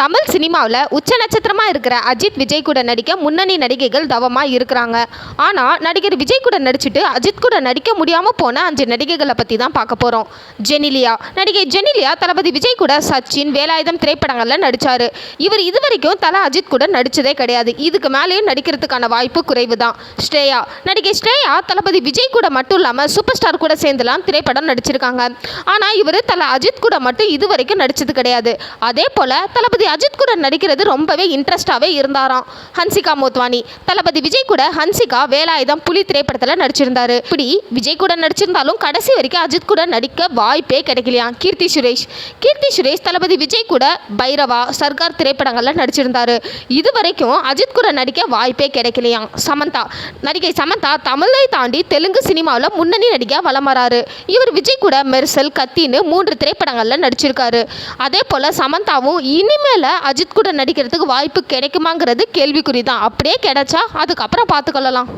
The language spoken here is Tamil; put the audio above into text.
தமிழ் சினிமாவில் உச்ச நட்சத்திரமாக இருக்கிற அஜித் விஜய் கூட நடிக்க முன்னணி நடிகைகள் தவமாக இருக்கிறாங்க. ஆனால் நடிகர் விஜய் கூட நடிச்சுட்டு அஜித் கூட நடிக்க முடியாமல் போன அஞ்சு நடிகைகளை பற்றி தான் பார்க்க போகிறோம் ஜெனிலியா. நடிகை ஜெனிலியா தளபதி விஜய் கூட சச்சின் வேலாயுதம் திரைப்படங்களில் நடித்தார் இவர் இதுவரைக்கும் தல அஜித் கூட நடித்ததே கிடையாது. இதுக்கு மேலேயும் நடிக்கிறதுக்கான வாய்ப்பு குறைவு தான். ஸ்ரேயா. நடிகை ஸ்ரேயா தளபதி விஜய் கூட மட்டும் இல்லாமல் சூப்பர் ஸ்டார் கூட சேர்ந்துலாம் திரைப்படம் நடிச்சிருக்காங்க. ஆனால் இவர் தல அஜித் கூட மட்டும் இதுவரைக்கும் நடித்தது கிடையாது. அதே போல் தளபதி அஜித் கூட நடிக்கிறது ரொம்பவே இன்ட்ரெஸ்டாகவே இருந்தாராம். ஹன்சிகா மோத்வானி. தளபதி விஜய் கூட ஹன்சிகா வேலாயுதம் புலி திரைப்படத்தில் நடிச்சிருந்தாரு. இப்படி விஜய் கூட நடிச்சிருந்தாலும் கடைசி வரைக்கும் அஜித் கூட நடிக்க வாய்ப்பே கிடைக்கலையாம் கீர்த்தி சுரேஷ். கீர்த்தி சுரேஷ் தளபதி விஜய் கூட பைரவா சர்க்கார் திரைப்படங்களில் நடிச்சிருந்தாரு. இது வரைக்கும் அஜித் கூட நடிக்க வாய்ப்பே கிடைக்கலையாம் சமந்தா. நடிகை சமந்தா தமிழை தாண்டி தெலுங்கு சினிமாவில் முன்னணி நடிகையாக வலம் வராரு. இவர் விஜய் கூட மெர்சல் கத்தின்னு மூன்று திரைப்படங்களில் நடிச்சிருக்காரு. அதே போல் சமந்தாவும் இனிமே இனிமேல் அஜித் கூட நடிக்கிறதுக்கு வாய்ப்பு கிடைக்குமாங்கிறது கேள்விக்குறி தான் அப்படியே கிடைச்சா அதுக்கப்புறம் பார்த்துக்கொள்ளலாம்.